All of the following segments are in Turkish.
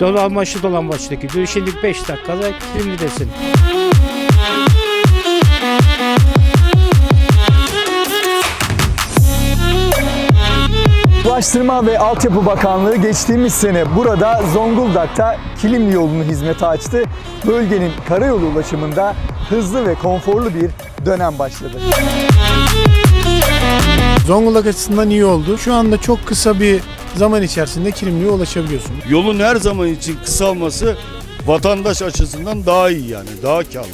Dolanbaşı dolanbaçta gidiyor. Şimdi 5 dakikada Kilimli'desin. Ulaştırma ve Altyapı Bakanlığı geçtiğimiz sene burada Zonguldak'ta Kilimli yolunu hizmete açtı. Bölgenin karayolu ulaşımında hızlı ve konforlu bir dönem başladı. Zonguldak açısından iyi oldu. Şu anda çok kısa bir zaman içerisinde Kilimli'ye ulaşabiliyorsun. Yolun her zaman için kısalması vatandaş açısından daha iyi yani daha karlı.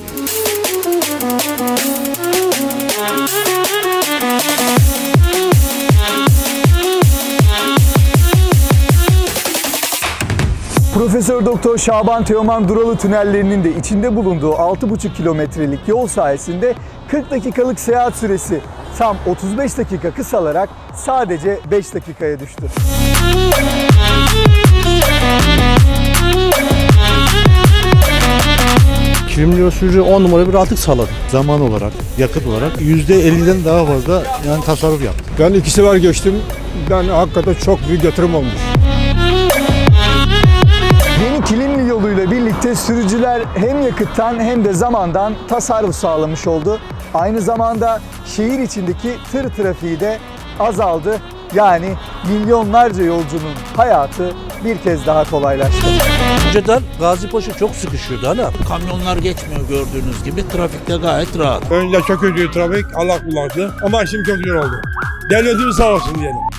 Profesör Doktor Şaban Teoman Duralı tünellerinin de içinde bulunduğu 6,5 kilometrelik yol sayesinde 40 dakikalık seyahat süresi tam 35 dakika kısalarak sadece 5 dakikaya düştü. Kilimli sürücü 10 numara bir rahatlık sağladı. Zaman olarak, yakıt olarak %50'den daha fazla yani tasarruf yaptı. Ben iki sefer geçtim. Ben hakikaten çok büyük yatırım olmuş. Yeni Kilimli yoluyla birlikte sürücüler hem yakıttan hem de zamandan tasarruf sağlamış oldu. Aynı zamanda şehir içindeki tır trafiği de azaldı. Yani milyonlarca yolcunun hayatı bir kez daha kolaylaştı. Önceden Gazi Paşa çok sıkışıyordu hala. Kamyonlar geçmiyor gördüğünüz gibi. Trafikte gayet rahat. Önce çok kötü trafik, Allah kullandı. Ama şimdi çok güzel oldu. Devletimiz sağ olsun diyelim.